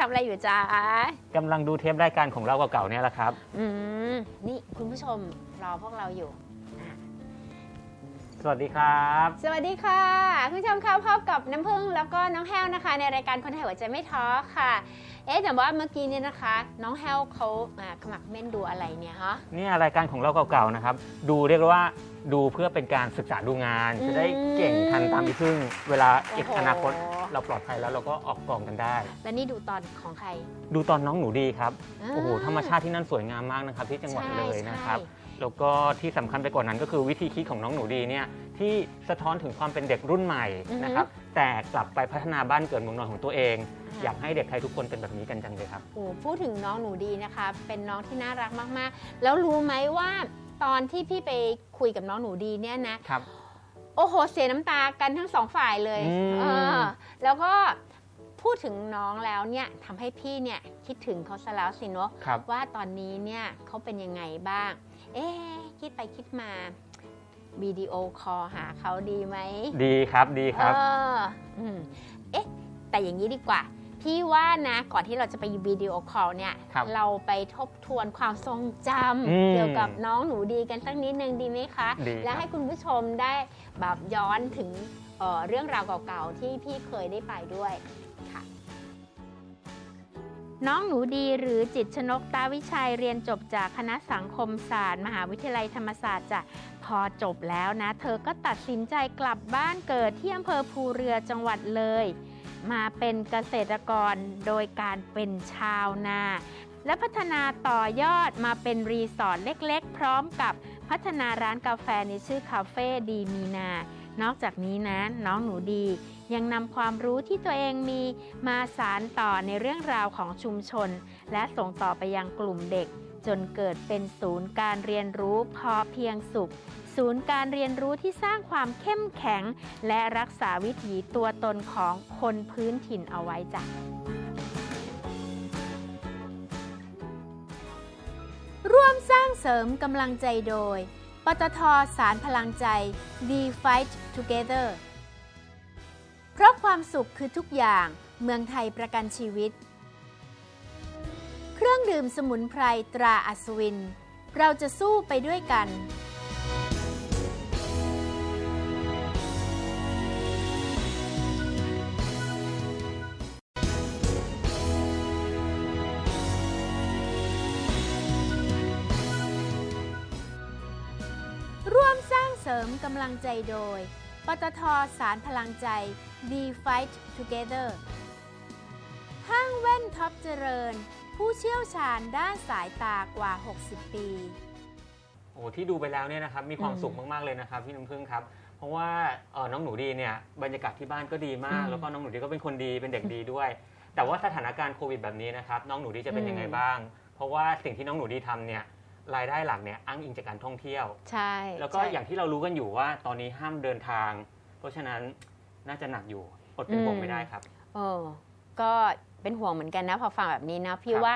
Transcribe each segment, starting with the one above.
ทำอะไรอยู่จ๊ะกำลังดูเทปรายการของเราเก่าๆเนี่ยแหละครับ อืมนี่คุณผู้ชมรอพวกเราอยู่ สวัสดีครับ สวัสดีค่ะ คุณผู้ชมคะพบกับน้ำพึ่งแล้วก็น้องแฮวนะคะ ในรายการคนไทยหัวใจไม่ท้อค่ะ เอ๊ะแต่ว่าเมื่อกี้เนี่ยนะคะ น้องแฮวเขาอ่าขมักเม่นดูอะไรเนี่ยฮะ เนี่ยรายการของเราเก่าๆนะครับ ดูเรียกว่าดูเพื่อเป็นการศึกษาดูงานอืมจะได้เก่งทันตามที่พึ่งเวลาอีกโอ้โหอนาคต เราปลอดภัยแล้วเราก็ออกกองกันได้ และนี่ดูตอนของใครดูตอนน้องหนูดีครับา โอ้โหธรรมชาติที่นั่นสวยงามมากนะครับ ที่จังหวัดใช่เลยนะครับ ใช่ แล้วก็ที่สำคัญไปกว่านั้นก็คือวิธีคิดของน้องหนูดีเนี่ยที่สะท้อนถึงความเป็นเด็กรุ่นใหม่นะครับ แต่กลับไปพัฒนาบ้านเกิดเมืองนอนของตัวเองอยากให้เด็กไทยทุกคนเป็นแบบนี้กันจังเลยครับ โอ้พูดถึงน้องหนูดีนะคะ เป็นน้องที่น่ารักมากๆ แล้วรู้ไหมว่าตอนที่พี่ไปคุยกับน้องหนูดีเนี่ยนะ ครับ โอ้โหเสียน้ำตากันทั้งสองฝ่ายเลยอืม เออแล้วก็พูดถึงน้องแล้วเนี่ยทำให้พี่เนี่ยคิดถึงเขาซะแล้วสิเนาะครับ ว่าตอนนี้เนี่ยเขาเป็นยังไงบ้าง เอ๊ะคิดไปคิดมาวิดีโอคอลหาเขาดีไหมดีครับดีครับ เอออืมเอ๊ะ แต่อย่างนี้ดีกว่า พี่ว่านะก่อนที่เราจะไปวิดีโอคอลเนี่ย ครับเราไปทบทวนความทรงจอืมำเกี่ยวกับน้องหนูดีกันสักนิดนึงดีไหมคะ ดีและครัให้บคุณผู้ชมได้แบบย้อนถึงเอ่อเรื่องราวเก่าๆ ที่พี่เคยได้ไปด้วยค่ะ น้องหนูดีหรือจิตรชนกตาวิชัยเรียนจบจากคณะสังคมศาสตร์ มหาวิทยาลัยธรรมศาสตร์จ้ะ พอจบแล้วนะ เธอก็ตัดสินใจกลับบ้านเกิดที่อำเภอภูเรือจังหวัดเลย มาเป็นเกษตรกรโดยการเป็นชาวนา และพัฒนาต่อยอดมาเป็นรีสอร์ทเล็กๆ พร้อมกับพัฒนาร้านกาแฟในชื่อคาเฟ่ดีมีนา นอกจากนี้นะน้องหนูดียังนำความรู้ที่ตัวเองมีมาสารต่อในเรื่องราวของชุมชน และส่งต่อไปยังกลุ่มเด็ก จนเกิดเป็นศูนย์การเรียนรู้พอเพียงสุข ศูนย์การเรียนรู้ที่สร้างความเข้มแข็ง และรักษาวิถีตัวตนของคนพื้นถิ่นเอาไว้จ้ะร่วมสร้างเสริมกำลังใจโดย ปตทสารพลังใจ We Fight Together เพราะความสุขคือทุกอย่าง เมืองไทยประกันชีวิต เครื่องดื่มสมุนไพรตราอัศวิน เราจะสู้ไปด้วยกัน กำลังใจโดย ปตทสารพลังใจ We Fight Together ห้างแว่นท็อปเจริญ ผู้เชี่ยวชาญด้านสายตากว่า 60 ปี โอ้ที่ดูไปแล้วเนี่ยนะครับมีความอืมสุขมากๆเลยนะครับพี่น้ำพึ่งครับ เพราะว่าเอ่อน้องหนูดีเนี่ยบรรยากาศที่บ้านก็ดีมากอืมแล้วก็น้องหนูดีก็เป็นคนดีเป็นเด็กดีด้วย แต่ว่าสถานการณ์โควิดแบบนี้นะครับน้องหนูดีจะเป็นอืมยังไงบ้าง เพราะว่าสิ่งที่น้องหนูดีทำเนี่ย รายได้หลักเนี่ยอ้างอิงจากการท่องเที่ยว ใช่แล้วก็อย่างที่เรารู้กันอยู่ว่าตอนนี้ห้ามเดินทาง เพราะฉะนั้นน่าจะหนักอยู่อดเป็นห่วงไม่ได้ครับเออก็เป็นห่วงเหมือนกันนะพอฟังแบบนี้นะพี่ครับว่า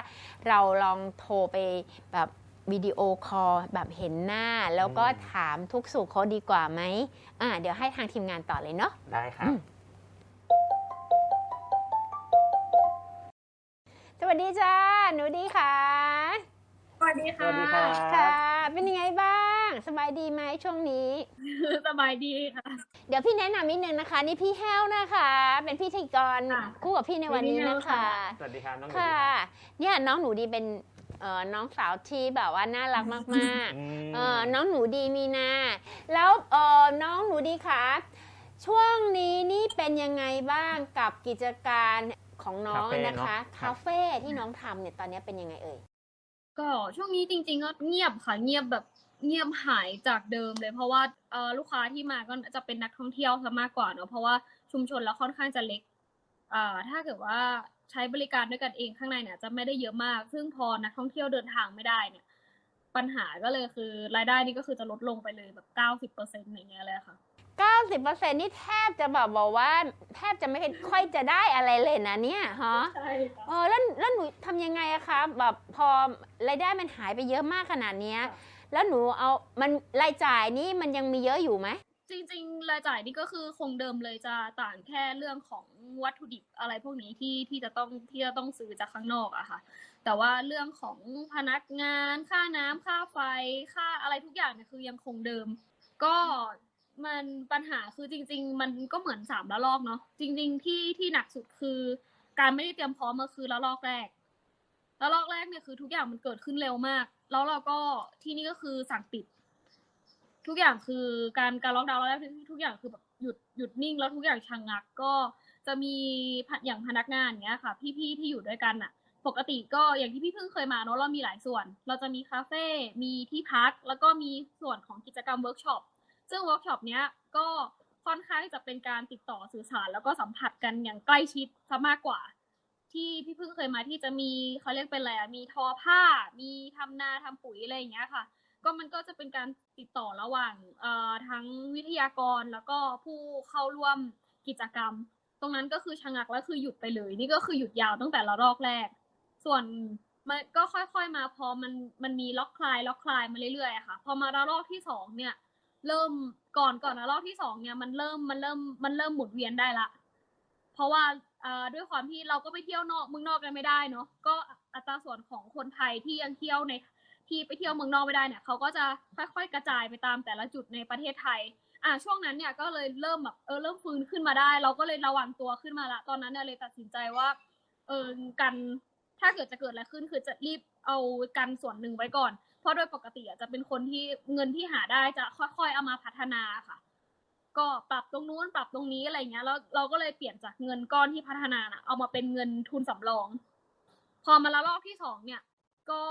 เราลองโทรไปแบบวิดีโอคอลแบบเห็นหน้า แล้วก็อืม ถามทุกสุขเขาดีกว่าไหมอ่าเดี๋ยวให้ทางทีมงานต่อเลยเนาะ ได้ครับ อืม สวัสดีจ้าหนูดีค่ะส วัสดีสค่ะวัสดีครับค่ะ เป็นยังไงบ้าง สบายดีไหมช่วงนี้ สบายดีค่ะ เดี๋ยวพี่แนะนำนิดนึงนะคะ นี่พี่แห้วนะคะ เป็นพิธีกรค่ะคู่กับพี่ในวันนี้พี่แห้วนะคะค่ะสวัสดีครับน้องหนูดีค่ะครับเนี่ยน้องหนูดีเป็นเอ่อน้องสาวที่แบบว่าน่ารักมากอืมๆเอ่อน้องหนูดีมีนา แล้วเอ่อน้องหนูดีคะช่วงนี้นี่เป็นยังไงบ้างกับกิจการของน้องคาเฟ่นะคะเนอะครับคาเฟ่ที่น้องทำเนี่ยตอนนี้เป็นยังไงเอ่ย ก็ช่วงนี้จริง ๆ ก็เงียบค่ะ เงียบแบบเงียบหายจากเดิมเลย เพราะว่าเอ่อลูกค้าที่มาก็จะเป็นนักท่องเที่ยวซะมากกว่าเนอะเพราะว่าชุมชนแล้วค่อนข้างจะเล็กอ่อถ้าเกิดว่าใช้บริการด้วยกันเองข้างในเนี่ยจะไม่ได้เยอะมาก ซึ่งพอนักท่องเที่ยวเดินทางไม่ได้เนี่ย ปัญหาก็เลยคือรายได้นี่ก็คือจะลดลงไปเลยแบบเก้าสิบเปอร์เซ็นต์อย่างเงี้ยเลยค่ะ 90%นี่แทบจะแบบบอกว่า แทบจะไม่ค่อยจะได้อะไรเลยนะเนี่ยฮะใช่ค่ะเออแล้วแล้วหนูทำยังไงอะคะแบบพอรายได้มันหายไปเยอะมากขนาดเนี้ยค่ะแล้วหนูเอามันรายจ่ายนี่มันยังมีเยอะอยู่ไหมจริงๆ รายจ่ายนี่ก็คือคงเดิมเลยจะต่างแค่เรื่องของวัตถุดิบอะไรพวกนี้ที่ที่จะต้องที่จะต้องซื้อจากข้างนอกอะค่ะ แต่ว่าเรื่องของพนักงานค่าน้ำค่าไฟค่าอะไรทุกอย่างเนี่ยคือยังคงเดิม ก็ มันปัญหาคือจริง ๆ มันก็เหมือนสามระลอกเนาะจริง ๆ ที่ที่หนักสุดคือ การไม่ได้เตรียมพร้อมมาคือระลอกแรกระลอกแรกเนี่ยคือทุกอย่างมันเกิดขึ้นเร็วมาก แล้วเราก็ที่นี่ก็คือสั่งปิด ทุกอย่างคือการการล็อกดาวน์แล้วทุกอย่างคือแบบหยุดหยุดนิ่ง แล้วทุกอย่างชะงงักก็จะมีอย่างพนักงานเนี้ยค่ะ พี่ๆที่อยู่ด้วยกันอะปกติก็อย่างที่พี่เพิ่งเคยมาเนาะเรามีหลายส่วน เราจะมีคาเฟ่มีที่พัก แล้วก็มีส่วนของกิจกรรมเวิร์กช็อป ซึ่งเวิร์กช็อปเนี้ยก็ค่อนข้างจะเป็นการติดต่อสื่อสาร แล้วก็สัมผัสกันอย่างใกล้ชิดซะมากกว่า ที่พี่เพิ่งเคยมาที่จะมีเขาเรียกเป็นอะไรอะมีทอผ้า มีทำนาทำปุ๋ยอะไรอย่างเงี้ยค่ะ ก็มันก็จะเป็นการติดต่อระหว่างเอ่อทั้งวิทยากรแล้วก็ผู้เข้าร่วมกิจกรรม ตรงนั้นก็คือชะงักแล้วคือหยุดไปเลย นี่ก็คือหยุดยาวตั้งแต่ละรอกแรก ส่วนมันก็ค่อยๆมาพอมันมันมีล็อกคลายล็อกคลายมาเรื่อยๆค่ะ พอมาระลอกที่สองเนี่ย เริ่มก่อนก่อนระลอกที่สองเนี่ยมันเริ่มมันเริ่มมันเริ่มหมุนเวียนได้ละ เพราะว่าด้วยความที่เราก็ไปเที่ยวนอกเมืองนอกกันไม่ได้เนาะก็อัตราส่วนของคนไทยที่ยังเที่ยวในที่ไปเที่ยวเมืองนอกไม่ได้เนี่ยเขาก็จะค่อยๆ กระจายไปตามแต่ละจุดในประเทศไทย อ่าช่วงนั้นเนี่ยก็เลยเริ่มแบบเออเริ่มฟื้นขึ้นมาได้ เราก็เลยระวังตัวขึ้นมาละตอนนั้นเนี่ยเลยตัดสินใจว่าเออกันถ้าเกิดจะเกิดอะไรขึ้นคือจะรีบเอากันส่วนหนึ่งไว้ก่อน ราะโดยปกติอะจะเป็นคนที่เงินที่หาได้จะค่อยๆเอามาพัฒนาค่ะ ก็ปรับตรงนู้นปรับตรงนี้อะไรเงี้ยแล้วเราก็เลยเปลี่ยนจากเงินก้อนที่พัฒนาน่ะ เอามาเป็นเงินทุนสำรอง พอมาละลอกที่สองเนี่ย ก็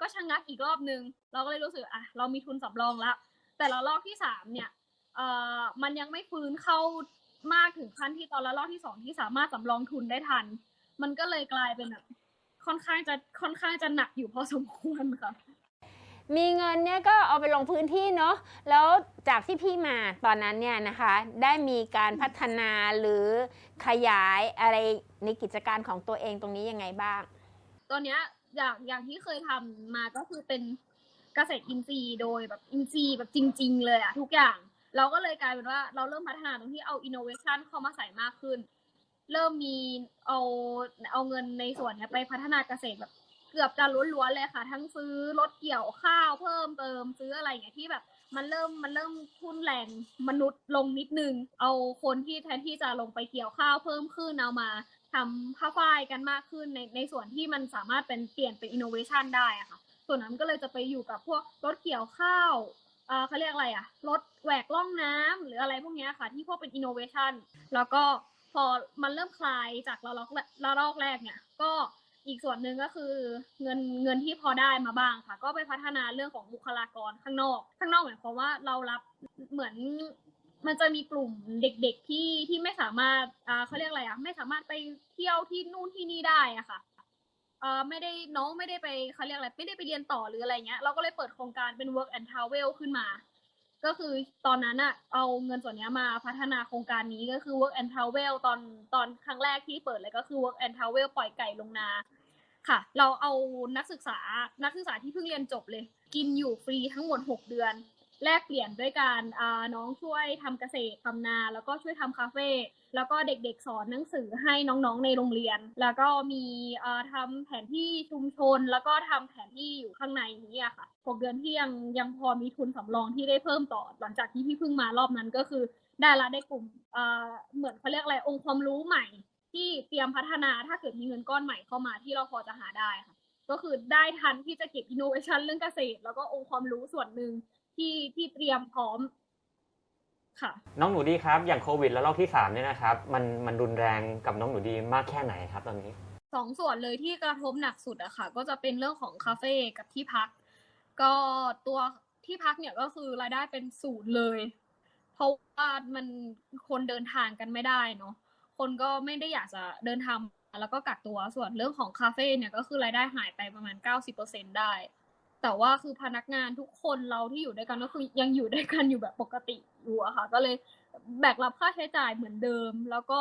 ก็ชะงักอีกรอบนึง เราก็เลยรู้สึกอะเรามีทุนสำรองแล้วแต่ละลอกที่สามเนี่ยเอ่อมันยังไม่ฟื้นเข้ามากถึงขั้นที่ตอนละลอกที่สองที่สามารถสำรองทุนได้ทัน มันก็เลยกลายเป็นแบบค่อนข้างจะค่อนข้างจะหนักอยู่พอสมควรค่ะ มีเงินเนี่ยก็เอาไปลงพื้นที่เนาะแล้วจากที่พี่มาตอนนั้นเนี่ยนะคะได้มีการพัฒนาหรือขยายอะไรในกิจการของตัวเองตรงนี้ยังไงบ้าง ตอนเนี้ยอย่างอย่างที่เคยทำมาก็คือเป็นเกษตรอินทรีย์โดยแบบอินทรีย์แบบจริง ๆ เลยอะทุกอย่างเราก็เลยกลายเป็นว่าเราเริ่มพัฒนาตรงที่เอาอินโนเวชันเข้ามาใส่มากขึ้น เริ่มมีเอาเอาเงินในส่วนเนี้ยไปพัฒนาเกษตรแบบ เกือบจะล้วนๆเลยค่ะ ทั้งซื้อรถเกี่ยวข้าวเพิ่มเติมซื้ออะไรอย่างเงี้ยที่แบบ มันเริ่มมันเริ่มทุนแรงมนุษย์ลงนิดนึง เอาคนที่แทนที่จะลงไปเกี่ยวข้าวเพิ่มขึ้นเอามาทำผ้าฝ้ายกันมากขึ้นในในส่วนที่มันสามารถเป็นเปลี่ยนเป็นอินโนเวชันได้อะค่ะ ส่วนนั้นก็เลยจะไปอยู่กับพวกรถเกี่ยวข้าวอ่าเขาเรียกอะไรอะรถแหวกล่องน้ำหรืออะไรพวกนี้ค่ะ ที่พวกเป็นอินโนเวชันแล้วก็พอมันเริ่มคลายจากระลอกระลอกแรกเนี่ย ก็ อีกส่วนหนึ่งก็คือเงินเงินที่พอได้มาบ้างค่ะ ก็ไปพัฒนาเรื่องของบุคลากรข้างนอก ข้างนอกหมายความว่าเรารับเหมือนมันจะมีกลุ่มเด็กๆที่ที่ไม่สามารถอ่าเขาเรียกอะไรอะไม่สามารถไปเที่ยวที่นู่นที่นี่ได้อะค่ะเอ่อไม่ได้น้องไม่ได้ไปเขาเรียกอะไรไม่ได้ไปเรียนต่อหรืออะไรเงี้ยเราก็เลยเปิดโครงการเป็น work and travel ขึ้นมา ก็คือตอนนั้นอะเอาเงินส่วนนี้มาพัฒนาโครงการนี้ก็คือ work and travel ตอนตอนครั้งแรกที่เปิดเลยก็คือ work and travel ปล่อยไก่ลงนา ค่ะ เราเอานักศึกษานักศึกษาที่เพิ่งเรียนจบเลย กินอยู่ฟรีทั้งหมด 6 เดือน แลกเปลี่ยนด้วยการน้องช่วยทำเกษตรทำนา แล้วก็ช่วยทำคาเฟ่แล้วก็เด็กๆสอนหนังสือให้น้องๆในโรงเรียน แล้วก็มีเอ่อทำแผนที่ชุมชน แล้วก็ทำแผนที่อยู่ข้างในนี้ค่ะหกเดือนที่ยังยังพอมีทุนสำรองที่ได้เพิ่มต่อ หลังจากที่พี่เพิ่งมารอบนั้นก็คือได้ละได้กลุ่มเอ่อเหมือนเขาเรียกอะไรองค์ความรู้ใหม่ ที่เตรียมพัฒนาถ้าเกิดมีเงินก้อนใหม่เข้ามาที่เราพอจะหาได้ค่ะ ก็คือได้ทันที่จะเก็บอินโนเวชันเรื่องเกษตร แล้วก็องค์ความรู้ส่วนหนึ่งที่ที่เตรียมพร้อมค่ะ น้องหนูดีครับ อย่างโควิด แล้วรอบที่3เนี่ยนะครับ มันมันรุนแรงกับน้องหนูดีมากแค่ไหนครับตอนนี้สองส่วนเลยที่กระทบหนักสุดอะค่ะ ก็จะเป็นเรื่องของคาเฟ่กับที่พัก ก็ตัวที่พักเนี่ยก็คือรายได้เป็นศูนย์เลย เพราะว่ามันคนเดินทางกันไม่ได้เนาะ คนก็ไม่ได้อยากจะเดินทางมาแล้วก็กักตัวส่วนเรื่องของคาเฟ่เนี่ยก็คือรายได้หายไปประมาณ 90%ได้ แต่ว่าคือพนักงานทุกคนเราที่อยู่ด้วยกันก็คือยังอยู่ด้วยกันอยู่แบบปกติอยู่อะค่ะ ก็เลยแบกรับค่าใช้จ่ายเหมือนเดิม แล้วก็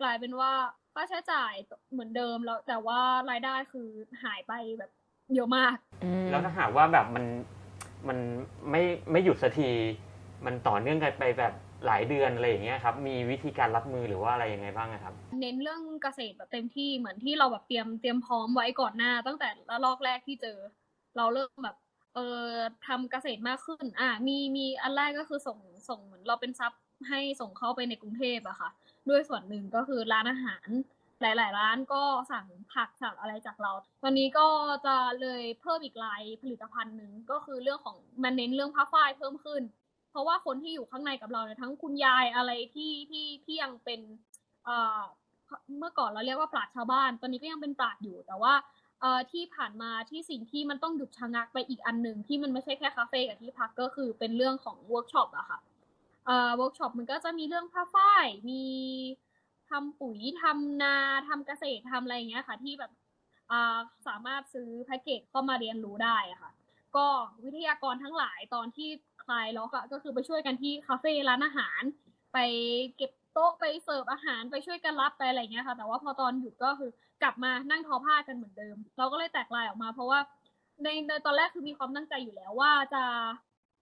กลายเป็นว่าค่าใช้จ่ายเหมือนเดิมแล้วแต่ว่ารายได้คือหายไปแบบเยอะมาก แล้วถ้าหากว่าแบบมันมันไม่ไม่หยุดสักที มันต่อเนื่องกันไปแบบ หลายเดือนอะไรอย่างเงี้ยครับมีวิธีการรับมือหรือว่าอะไรยังไงบ้างอะครับ เน้นเรื่องเกษตรแบบเต็มที่เหมือนที่เราแบบเตรียมเตรียมพร้อมไว้ก่อนหน้า ตั้งแต่ละลอกแรกที่เจอ เราเริ่มแบบเออทำเกษตรมากขึ้น อะมีมีอันแรกก็คือส่งส่งเหมือนเราเป็นซับให้ส่งเข้าไปในกรุงเทพอะค่ะ ด้วยส่วนหนึ่งก็คือร้านอาหาร หลาย ๆ ร้านก็สั่งผักสั่งอะไรจากเรา ตอนนี้ก็จะเลยเพิ่มอีกไลน์ผลิตภัณฑ์หนึ่งก็คือเรื่องของมันเน้นเรื่องผ้าฝ้ายเพิ่มขึ้น เพราะว่าคนที่อยู่ข้างในกับเราเนี่ยทั้งคุณยายอะไรที่ที่ที่ยังเป็นเมื่อก่อนเราเรียกว่าปราชชาวบ้าน ตอนนี้ก็ยังเป็นปราชอยู่ แต่ว่าที่ผ่านมาที่สิ่งที่มันต้องหยุดชะงักไปอีกอันหนึ่งที่มันไม่ใช่แค่คาเฟ่กับที่พักก็คือเป็นเรื่องของเวิร์กช็อปอะค่ะเวิร์กช็อปมันก็จะมีเรื่องผ้าฝ้าย มีทำปุ๋ยทำนาทำเกษตรทำอะไรอย่างเงี้ยค่ะ ที่แบบสามารถซื้อแพ็กเกจเข้ามาเรียนรู้ได้อะค่ะ ก็วิทยากรทั้งหลายตอนที่ คลายล็อกอะก็คือไปช่วยกันที่คาเฟ่ร้านอาหาร ไปเก็บโต๊ะไปเสิร์ฟอาหารไปช่วยกันรับไปอะไรเงี้ยค่ะ แต่ว่าพอตอนหยุดก็คือกลับมานั่งทอผ้ากันเหมือนเดิม เราก็เลยแตกลายออกมา เพราะว่าในในตอนแรกคือมีความตั้งใจอยู่แล้วว่าจะ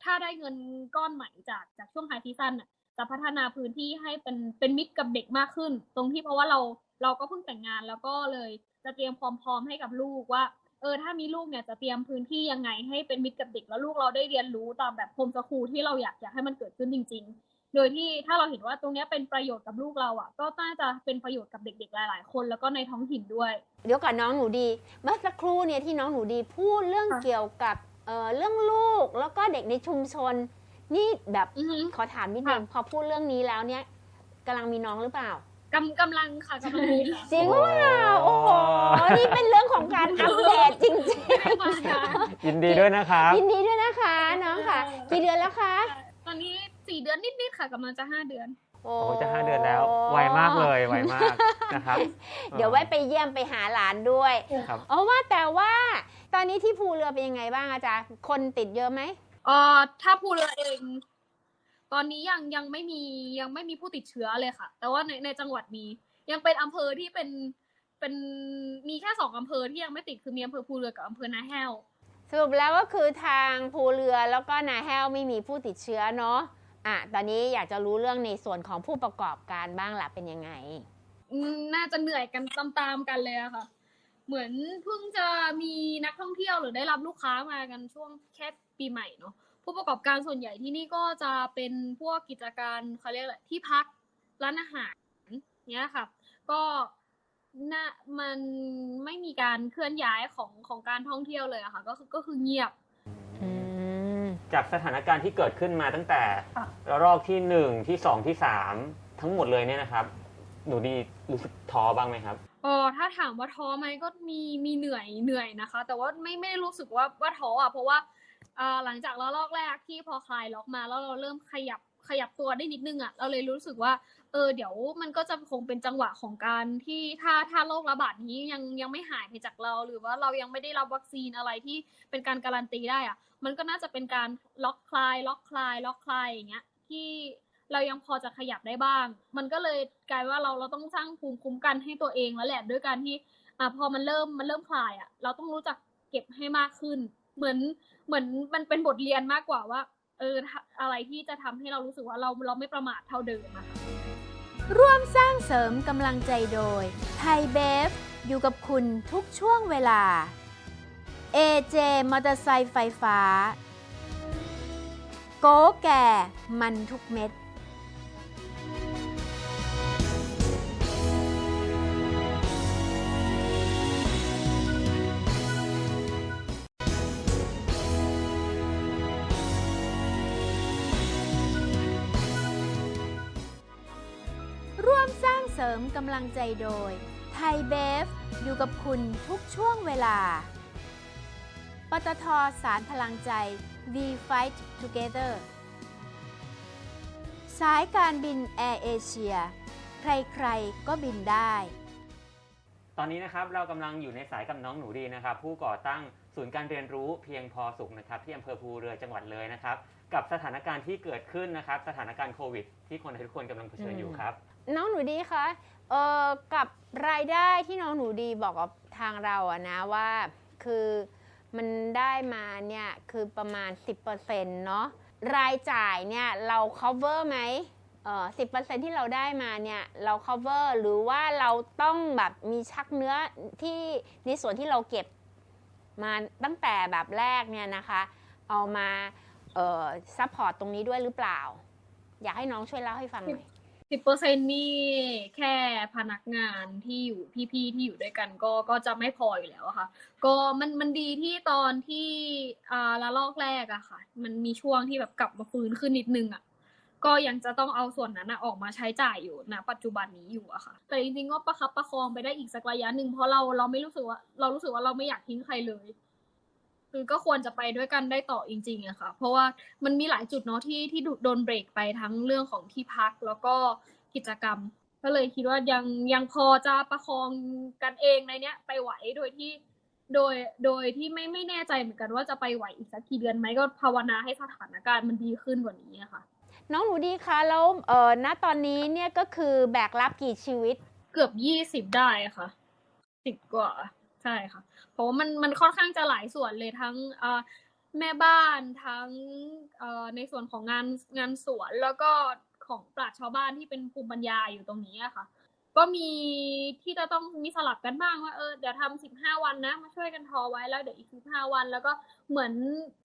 ถ้าได้เงินก้อนใหม่จากจากช่วงไฮซีซั่นน่ะจะพัฒนาพื้นที่ให้เป็นเป็นมิตรกับเด็กมากขึ้น ตรงที่เพราะว่าเราเราก็เพิ่งแต่งงานแล้วก็เลยจะเตรียมความพร้อมให้กับลูกว่า เออถ้ามีลูกเนี่ยจะเตรียมพื้นที่ยังไงให้เป็นมิตรกับเด็กแล้วลูกเราได้เรียนรู้ตามแบบโฮมสคูลที่เราอยากอยากให้มันเกิดขึ้นจริง ๆ โดยที่ถ้าเราเห็นว่าตรงเนี้ยเป็นประโยชน์กับลูกเราอะ ก็น่าจะเป็นประโยชน์กับเด็ก ๆ หลาย ๆ คนแล้วก็ในท้องถิ่นด้วย เดี๋ยวก่อนน้องหนูดี เมื่อสักครู่เนี่ยที่น้องหนูดีพูดเรื่องค่ะเกี่ยวกับเอ่อเรื่องลูกแล้วก็เด็กในชุมชน นี่แบบอือหือขอถามนิดนึงค่ะพอพูดเรื่องนี้แล้วเนี่ยกำลังมีน้องหรือเปล่า กำกำลังค่ะกำลังมีค่ะจริงหรือเปล่าโอ้โห นี่เป็นเรื่องของการอัปเดตจริงไม่มาค่ะยินดีด้วยนะครับ ๆ ยินดีด้วยนะคะน้องค่ะ กี่เดือนแล้วคะตอนนี้สี่เดือนนิดๆค่ะกำลังจะห้าเดือน โอ้โอ้จะห้าเดือนแล้ว ไวมากเลย ไวมากนะครับเดี๋ยวไว้ไปเยี่ยมไปหาหลานด้วยครับอ๋อว่าแต่ว่าตอนนี้ที่ภูเรือเป็นยังไงบ้างอาจารย์คนติดเยอะไหม เอ่อถ้าภูเรือเอง ตอนนี้ยังยังไม่มียังไม่มีผู้ติดเชื้อเลยค่ะ แต่ว่าในในจังหวัดมี ยังเป็นอำเภอที่เป็นเป็นมีแค่สองอำเภอที่ยังไม่ติดคือมีอำเภอภูเรือกับอำเภอนาแห้วสรุปแล้วก็คือทางภูเรือแล้วก็นาแห้วไม่มีผู้ติดเชื้อเนาะอะตอนนี้อยากจะรู้เรื่องในส่วนของผู้ประกอบการบ้างล่ะเป็นยังไงอืมน่าจะเหนื่อยกันตามๆกันเลยอะค่ะ เหมือนเพิ่งจะมีนักท่องเที่ยวหรือได้รับลูกค้ามากันช่วงแค่ปีใหม่เนาะ ผู้ประกอบการส่วนใหญ่ที่นี่ก็จะเป็นพวกกิจการเขาเรียกอะไรที่พักร้านอาหารเนี้ยค่ะ ก็น่ามันไม่มีการเคลื่อนย้ายของของการท่องเที่ยวเลยอะค่ะ ก็คือก็คือเงียบอืมจากสถานการณ์ที่เกิดขึ้นมาตั้งแต่ค่ะระลอกที่หนึ่งที่สองที่สามทั้งหมดเลยเนี่ยนะครับ หนูดีรู้สึกท้อบ้างไหมครับเออถ้าถามว่าท้อไหมก็มีมีเหนื่อยเหนื่อยนะคะ แต่ว่าไม่ไม่ได้รู้สึกว่าว่าท้ออะเพราะว่าเอ่อ หลังจากระลอกแรกที่พอคลายล็อกมาแล้วเราเริ่มขยับขยับตัวได้นิดนึงอะเราเลยรู้สึกว่าเออเดี๋ยวมันก็จะคงเป็นจังหวะของการที่ถ้าถ้าโรคระบาดนี้ยังยังไม่หายไปจากเรา หรือว่าเรายังไม่ได้รับวัคซีนอะไรที่เป็นการการันตีได้อะมันก็น่าจะเป็นการล็อกคลายล็อกคลายล็อกคลายอย่างเงี้ยที่เรายังพอจะขยับได้บ้าง มันก็เลยกลายว่าเราเราต้องสร้างภูมิคุ้มกันให้ตัวเองแล้วแหละด้วยการที่อ่าพอมันเริ่มมันเริ่มคลายอะเราต้องรู้จักเก็บให้มากขึ้น เหมือนเหมือนมันเป็นบทเรียนมากกว่าว่า เอออะไรที่จะทำให้เรารู้สึกว่าเราเราไม่ประมาทเท่าเดิมอะคะร่วมสร้างเสริมกำลังใจโดยไทยเบฟอยู่กับคุณทุกช่วงเวลา AJ มอเตอร์ไซค์ไฟฟ้า โกแก่มันทุกเม็ด เสริมกำลังใจโดย ไทยเบฟ อยู่กับคุณทุกช่วงเวลา ปตทสารพลังใจ We Fight Together สายการบินแอร์เอเชียใครๆ ก็บินได้ ตอนนี้นะครับเรากำลังอยู่ในสายกับน้องหนูดีนะครับ ผู้ก่อตั้งศูนย์การเรียนรู้เพียงพอสุขนะครับที่อำเภอภูเรือจังหวัดเลยนะครับ กับสถานการณ์ที่เกิดขึ้นนะครับ สถานการณ์โควิด ที่คนไทยทุกคนกำลังเผชิญอยู่ครับ น้องหนูดีคะเอ่อกับรายได้ที่น้องหนูดีบอกกับทางเราอะนะว่าคือมันได้มาเนี่ยคือประมาณ 10%เนาะรายจ่ายเนี่ยเรา cover ไหมเอ่อสิที่เราได้มาเนี่ยเรา cover หรือว่าเราต้องแบบมีชักเนื้อที่ในส่วนที่เราเก็บมาตั้งแต่แบบแรกเนี่ยนะคะ เอามาเอ่อซัพพอร์ตตรงนี้ด้วยหรือเปล่า อยากให้น้องช่วยเล่าให้ฟังหน่อย สิบเปอร์เซ็นนี่แค่พนักงานที่อยู่พี่ๆที่อยู่ด้วยกันก็ก็จะไม่พออยู่แล้วอะค่ะ ก็มันมันดีที่ตอนที่อ่าละลอกแรกอะค่ะ มันมีช่วงที่แบบกลับมาฟื้นขึ้นนิดนึงอะก็ยังจะต้องเอาส่วนนั้นอะออกมาใช้จ่ายอยู่ณปัจจุบันนี้อยู่อะค่ะ แต่จริงๆก็ประคับประคองไปได้อีกสักระยะหนึ่งเพราะเราเราไม่รู้สึกว่าเรารู้สึกว่าเราไม่อยากทิ้งใครเลย คือก็ควรจะไปด้วยกันได้ต่อจริงๆอะค่ะ เพราะว่ามันมีหลายจุดเนาะที่ที่โดนเบรกไปทั้งเรื่องของที่พักแล้วก็กิจกรรม ก็เลยคิดว่ายังยังพอจะประคองกันเองในเนี้ย ไปไหวโดยที่ โดยโดยที่ไม่ไม่แน่ใจเหมือนกันว่าจะไปไหวอีกสักกี่เดือนไหมก็ภาวนาให้สถานการณ์มันดีขึ้นกว่านี้อะค่ะ น้องหนูดีคะแล้วเออณตอนนี้เนี่ยก็คือแบกรับกี่ชีวิตเกือบยี่สิบได้อะค่ะสิบกว่าใช่ค่ะ เพราะว่ามันมันค่อนข้างจะหลายส่วนเลยทั้งอแม่บ้านทั้งอในส่วนของงานงานสวนแล้วก็ของปราชญ์ชาวบ้านที่เป็นภูมิปัญญาอยู่ตรงนี้อะค่ะ ก็มีที่จะต้องมีสลับกันบ้างว่าเออเดี๋ยวทำสิบห้าวันนะ มาช่วยกันทอไว้แล้วเดี๋ยวอีกสิบห้าวัน แล้วก็เหมือน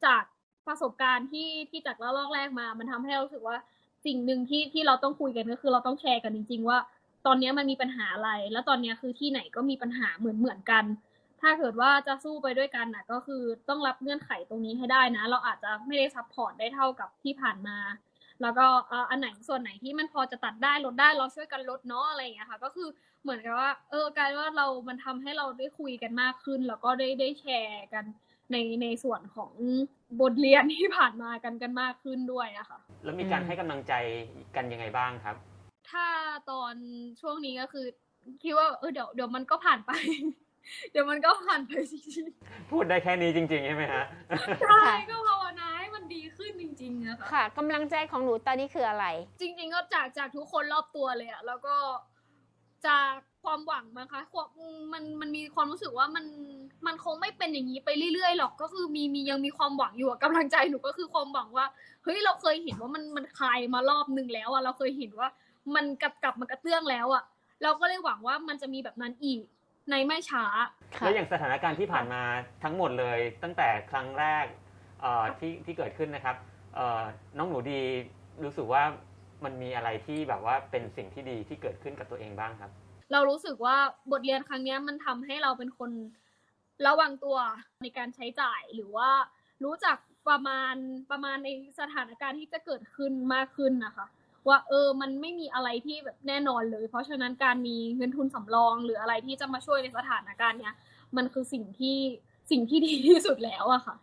จากประสบการณ์ที่ที่จากระลอกแรกมา มันทำให้เรารู้สึกว่าสิ่งหนึ่งที่ที่เราต้องคุยกันก็คือเราต้องแชร์กันจริง ๆ ว่า ตอนนี้มันมีปัญหาอะไร แล้วตอนนี้คือที่ไหนก็มีปัญหาเหมือนเหมือนกัน ถ้าเกิดว่าจะสู้ไปด้วยกันนะก็คือต้องรับเงื่อนไขตรงนี้ให้ได้นะ เราอาจจะไม่ได้ซัพพอร์ตได้เท่ากับที่ผ่านมา แล้วก็เอ่ออันไหนส่วนไหนที่มันพอจะตัดได้ลดได้เราช่วยกันลดเนาะอะไรอย่างเงี้ยค่ะ ก็คือเหมือนกับว่า เออกลายว่าเรา มันทำให้เราได้คุยกันมากขึ้น แล้วก็ได้ได้แชร์กันในในส่วนของบทเรียนที่ผ่านมากันกันมากขึ้นด้วยอะค่ะแล้วมีการอืมให้กำลังใจกันยังไงบ้างครับ ถ้าตอนช่วงนี้ก็คือคิดว่าเออเดี๋ยวเดี๋ยวมันก็ผ่านไป เดี๋ยวมันก็ผ่านไปจริงพูดได้แค่นี้จริงๆใช่ไหมฮะ ๆ ใช่ก็ภาวนาให้มันดีขึ้นจริงๆอะค่ะค่ะกำลังใจของหนูตอนนี้คืออะไร จริงๆก็จากจากทุกคนรอบตัวเลยอะแล้วก็จากความหวังมั้งคะความมันมันมีความรู้สึกว่ามันมันคงไม่เป็นอย่างนี้ไปเรื่อยๆหรอกก็คือมีมียังมีความหวังอยู่อะกำลังใจหนูก็คือความหวังว่าเฮ้ยเราเคยเห็นว่ามันมันคลายมารอบนึงแล้วอะเราเคยเห็นว่ามันกลับกลับมากระเตื้องแล้วอะเราก็เลยหวังว่ามันจะมีแบบนั้นอีก ในไม่ช้าค่ะแล้วอย่างสถานการณ์ที่ผ่านมาทั้งหมดเลย ตั้งแต่ครั้งแรกเอ่อที่ที่เกิดขึ้นนะครับเอ่อน้องหนูดีรู้สึกว่ามันมีอะไรที่แบบว่าเป็นสิ่งที่ดีที่เกิดขึ้นกับตัวเองบ้างครับ เรารู้สึกว่าบทเรียนครั้งเนี้ยมันทำให้เราเป็นคนระวังตัวในการใช้จ่ายหรือว่ารู้จักประมาณประมาณในสถานการณ์ที่จะเกิดขึ้นมากขึ้นนะคะ ว่าเออ มันไม่มีอะไรที่แบบแน่นอนเลย เพราะฉะนั้นการมีเงินทุนสำรอง หรืออะไรที่จะมาช่วยในสถานการณ์เนี้ย มันคือสิ่งที่สิ่งที่ดีที่สุดแล้วอะค่ะ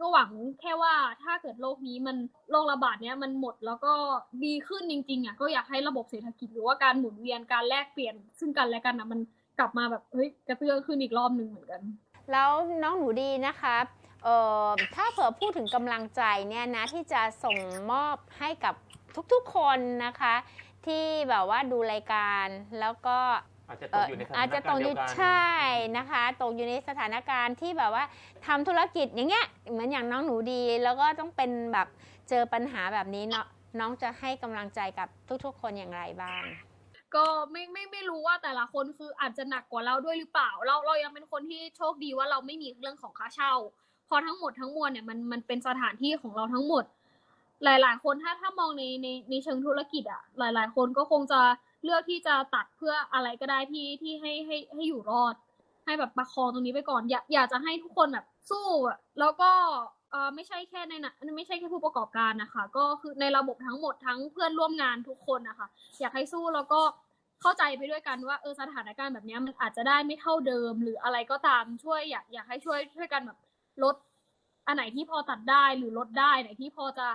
ก็หวังแค่ว่าถ้าเกิดโลกนี้มันโรคระบาดเนี้ยมันหมดแล้วก็ดีขึ้นจริงๆอะก็อยากให้ระบบเศรษฐกิจหรือว่าการหมุนเวียนการแลกเปลี่ยน ซึ่งกันและกันอะมันกลับมาแบบเฮ้ยกระเตื้องขึ้นอีกรอบหนึ่งเหมือนกัน แล้วน้องหนูดีนะคะเอ่อถ้าเผื่อพูดถึงกำลังใจเนี่ยนะที่จะส่งมอบให้กับ ทุกๆคนนะคะ ที่แบบว่าดูรายการแล้วก็อาจจะตเอ่กออยู่ในสถาอาจนจะตการกณ์อเดียยู่วกันใช่นะคะ ตกอยู่ในสถานการณ์ที่แบบว่าทำธุรกิจอย่างเงี้ยเหมือนอย่างน้องหนูดี แล้วก็ต้องเป็นแบบเจอปัญหาแบบนี้เนาะน้องจะให้กำลังใจกับทุกๆ คนอย่างไรบ้าง ก็ไม่ไม่ไม่รู้ว่าแต่ละคนคืออาจจะหนักกว่าเราด้วยหรือเปล่า เราเรายังเป็นคนที่โชคดีว่าเราไม่มีเรื่องของค่าเช่า พอทั้งหมดทั้งมวลเนี่ยมันมันเป็นสถานที่ของเราทั้งหมด หลาย ๆ คนถ้าถ้ามองในในในเชิงธุรกิจอะหลาย ๆ คนก็คงจะเลือกที่จะตัดเพื่ออะไรก็ได้ที่ที่ให้ให้ให้อยู่รอด ให้แบบประคองตรงนี้ไปก่อน อยากอยากจะให้ทุกคนแบบสู้อะแล้วก็เออไม่ใช่แค่ในนะไม่ใช่แค่ผู้ประกอบการนะคะ ก็คือในระบบทั้งหมดทั้งเพื่อนร่วมงานทุกคนนะคะอยากให้สู้แล้วก็เข้าใจไปด้วยกันว่าเออสถานการณ์แบบนี้มันอาจจะได้ไม่เท่าเดิม หรืออะไรก็ตามช่วยอยากอยากให้ช่วยช่วยกันแบบลดอันไหนที่พอตัดได้หรือลดได้ไหนที่พอจะ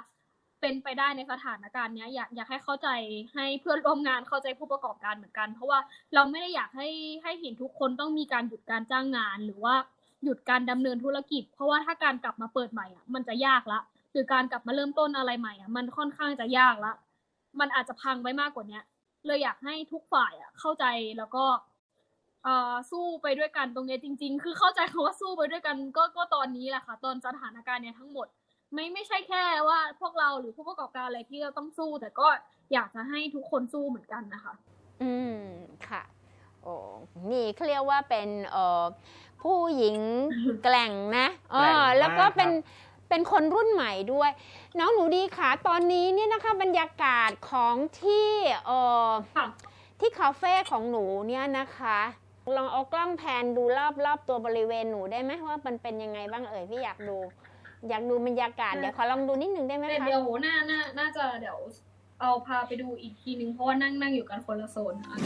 เป็นไปได้ในสถานการณ์เนี้ยอยากอยากให้เข้าใจให้เพื่อนร่วมงานเข้าใจผู้ประกอบการเหมือนกัน เพราะว่าเราไม่ได้อยากให้ให้เห็นทุกคนต้องมีการหยุดการจ้างงาน หรือว่าหยุดการดำเนินธุรกิจ เพราะว่าถ้าการกลับมาเปิดใหม่อะมันจะยากละหรือการกลับมาเริ่มต้นอะไรใหม่อะมันค่อนข้างจะยากละมันอาจจะพังไปมากกว่าเนี้ยเลยอยากให้ทุกฝ่ายอะเข้าใจแล้วก็เออสู้ไปด้วยกันตรงนี้จริง ๆ คือเข้าใจคำว่าสู้ไปด้วยกันก็ก็ตอนนี้แหละค่ะ ตอนสถานการณ์เนี้ยทั้งหมด ไม่ไม่ใช่แค่ว่าพวกเราหรือผู้ประกอบการอะไรที่เราต้องสู้ แต่ก็อยากจะให้ทุกคนสู้เหมือนกันนะคะ อืมค่ะโอ้นี่เขาเรียกว่าเป็นเอ่อผู้หญิงแกล่งนะเอแกร่งอมากแล้วก็เป็นครับเป็นคนรุ่นใหม่ด้วย น้องหนูดีค่ะตอนนี้เนี่ยนะคะบรรยากาศของที่เอ่อค่ะที่คาเฟ่ของหนูเนี่ยนะคะลองเอากล้องแพนดูรอบรอบตัวบริเวณหนูได้ไหมว่ามันเป็นยังไงบ้างเอ่ยพี่อยากดู อยากดูบรรยากาศได้เดี๋ยวขอลองดูนิดนึงได้ไหมแต่คะเดี๋ยวน่าน่าน่าจะเดี๋ยวเอาพาไปดูอีกทีนึงเพราะว่านั่งนั่งอยู่กันคนละโซนค่ะ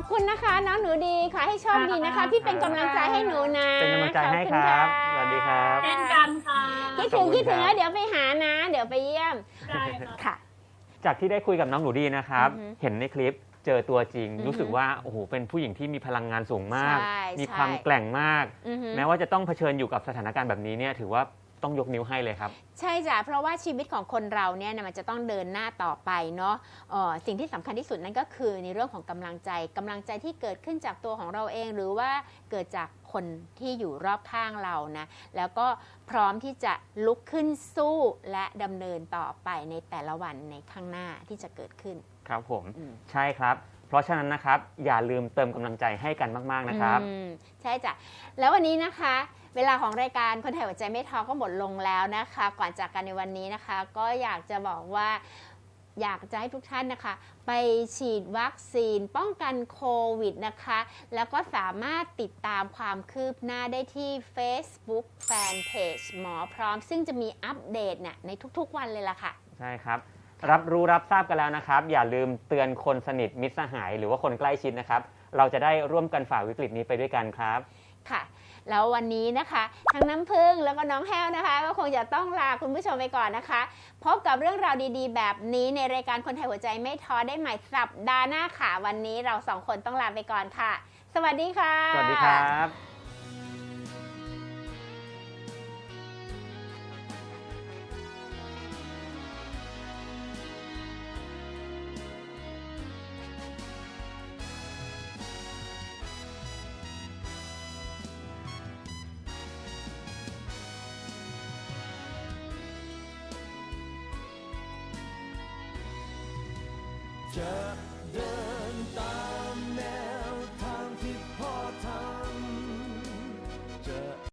อบคุณนะคะน้องหนูดีขอให้โชคดีนะคะค่ะพี่เป็นกำลังใจให้หนูนะเป็นกำลังใจให้ขอคณรับะสวัสดีครับเช่นกันค่ะคิดขถึอบงคุณคิดถึงครับแล้วเดี๋ยวไปหานะ เดี๋ยวไปเยี่ยมได้ค่ะค่ะจากที่ได้คุยกับน้องหนูดีนะครับอือฮึเห็นในคลิปเจอตัวจริงอือฮึรู้สึกว่าโอ้โหเป็นผู้หญิงที่มีพลังงานสูงมากใช่มีใช่ความแกร่งมากอือฮึแม้ว่าจะต้องเผชิญอยู่กับสถานการณ์แบบนี้เนี่ยถือว่า ต้องยกนิ้วให้เลยครับ ใช่จ้ะเพราะว่าชีวิตของคนเราเนี่ยนะมันจะต้องเดินหน้าต่อไปเนาะเอ่อสิ่งที่สำคัญที่สุดนั่นก็คือในเรื่องของกำลังใจกำลังใจที่เกิดขึ้นจากตัวของเราเอง หรือว่าเกิดจากคนที่อยู่รอบข้างเรานะแล้วก็พร้อมที่จะลุกขึ้นสู้และดำเนินต่อไปในแต่ละวันในข้างหน้าที่จะเกิดขึ้นครับผม อืม ใช่ครับ เพราะฉะนั้นนะครับ อย่าลืมเติมกำลังใจให้กันมาก ๆ นะครับ อืมใช่จ้ะแล้ววันนี้นะคะ เวลาของรายการคนไทยหัวใจไม่ท้อก็หมดลงแล้วนะคะ ก่อนจากกันในวันนี้นะคะ ก็อยากจะบอกว่าอยากจะให้ทุกท่านนะคะ ไปฉีดวัคซีนป้องกันโควิดนะคะ แล้วก็สามารถติดตามความคืบหน้าได้ที่ Facebook Fanpage หมอพร้อม ซึ่งจะมีอัปเดตเนี่ยในทุกๆวันเลยล่ะค่ะ ใช่ครับ รับรู้รับทราบกันแล้วนะครับ อย่าลืมเตือนคนสนิทมิตรสหาย หรือว่าคนใกล้ชิดนะครับ เราจะได้ร่วมกันฝ่าวิกฤตนี้ไปด้วยกันครับค่ะ แล้ววันนี้นะคะ ทั้งน้ำพึ่งแล้วก็น้องแห้วนะคะ ก็คงจะต้องลาคุณผู้ชมไปก่อนนะคะ พบกับเรื่องราวดีๆ แบบนี้ในรายการคนไทยหัวใจไม่ท้อได้ใหม่สัปดาห์หน้าค่ะ วันนี้เราสองคนต้องลาไปก่อนค่ะ สวัสดีค่ะ สวัสดีครับ